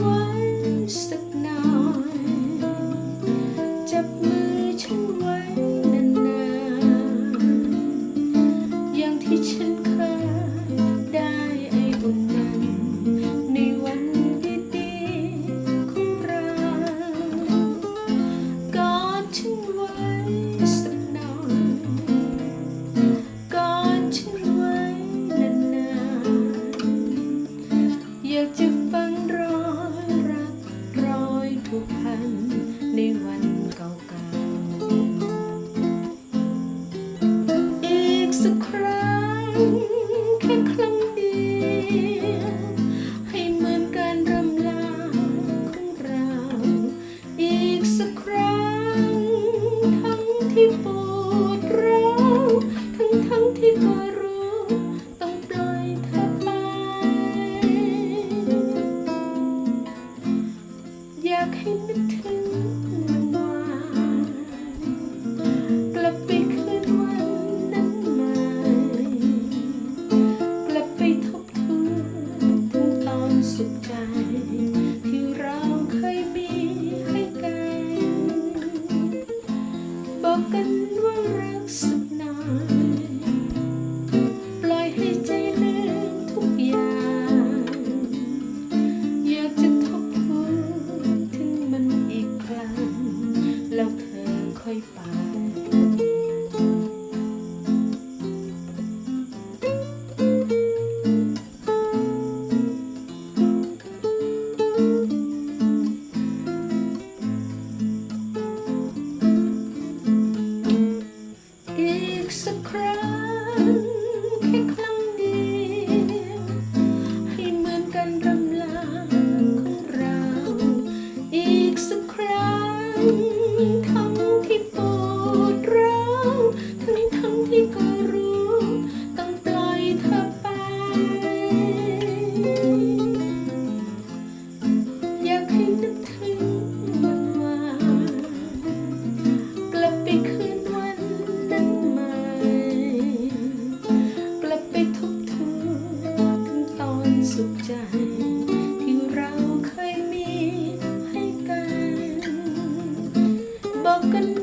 ไว้สักหน่อย จับมือฉันไว้นานๆ อย่างที่ฉันเคยได้ไอ้อุ่นนั้น ในวันดีๆของเรากอดฉันไว้สักหน่อยกอดฉันไว้นานๆ อยากจะ ให้เหมือนการรำลาของเรา อีกสักครั้ง ทั้งที่ปวดร้าวทั้งทั้งที่ก็รู้ ต้องปล่อยเธอไป อยากให้นึกถึง บ รั้งทั้งที่ปวดร้าวทั้งทั้งที่ก็รู้ต้องปล่อยเธอไป อยากให้นึกถึงวันวานกลับไปคืนวันนั้นใหม่กลับไปทบทวนถึงตอนสุขใจ กกัน